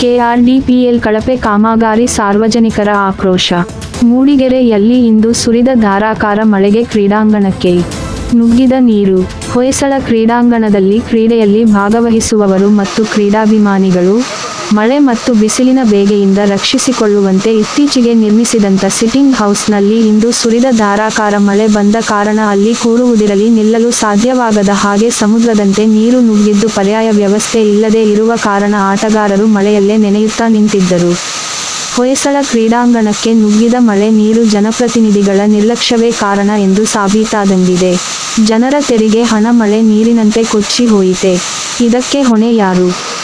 ಕೆಆರ್ಡಿಪಿಎಲ್ ಕಳಪೆ ಕಾಮಗಾರಿ ಸಾರ್ವಜನಿಕರ ಆಕ್ರೋಶ. ಮೂಡಿಗೆರೆಯಲ್ಲಿ ಇಂದು ಸುರಿದ ಧಾರಾಕಾರ ಮಳೆಗೆ ಕ್ರೀಡಾಂಗಣಕ್ಕೆ ನುಗ್ಗಿದ ನೀರು. ಹೊಯ್ಸಳ ಕ್ರೀಡಾಂಗಣದಲ್ಲಿ ಕ್ರೀಡೆಯಲ್ಲಿ ಭಾಗವಹಿಸುವವರು ಮತ್ತು ಕ್ರೀಡಾಭಿಮಾನಿಗಳು ಮಳೆ ಮತ್ತು ಬಿಸಿಲಿನ ಬೇಗೆಯಿಂದ ರಕ್ಷಿಸಿಕೊಳ್ಳುವಂತೆ ಇತ್ತೀಚೆಗೆ ನಿರ್ಮಿಸಿದಂಥ ಸಿಟ್ಟಿಂಗ್ ಹೌಸ್ನಲ್ಲಿ ಇಂದು ಸುರಿದ ಧಾರಾಕಾರ ಮಳೆ ಬಂದ ಕಾರಣ ಅಲ್ಲಿ ಕೂರುವುದಿರಲಿ ನಿಲ್ಲಲು ಸಾಧ್ಯವಾಗದ ಹಾಗೆ ಸಮುದ್ರದಂತೆ ನೀರು ನುಗ್ಗಿದ್ದು ಪರ್ಯಾಯ ವ್ಯವಸ್ಥೆ ಇಲ್ಲದೆ ಇರುವ ಕಾರಣ ಆಟಗಾರರು ಮಳೆಯಲ್ಲೇ ನೆನೆಯುತ್ತಾ ನಿಂತಿದ್ದರು. ಹೊಯ್ಸಳ ಕ್ರೀಡಾಂಗಣಕ್ಕೆ ನುಗ್ಗಿದ ಮಳೆ ನೀರು ಜನಪ್ರತಿನಿಧಿಗಳ ನಿರ್ಲಕ್ಷ್ಯವೇ ಕಾರಣ ಎಂದು ಸಾಬೀತಾದಂದಿದೆ ಜನರ ತೆರಿಗೆ ಹಣ ಮಳೆ ನೀರಿನಂತೆ ಕೊಚ್ಚಿ ಹೋಯಿತೆ. ಇದಕ್ಕೆ ಹೊಣೆ ಯಾರು?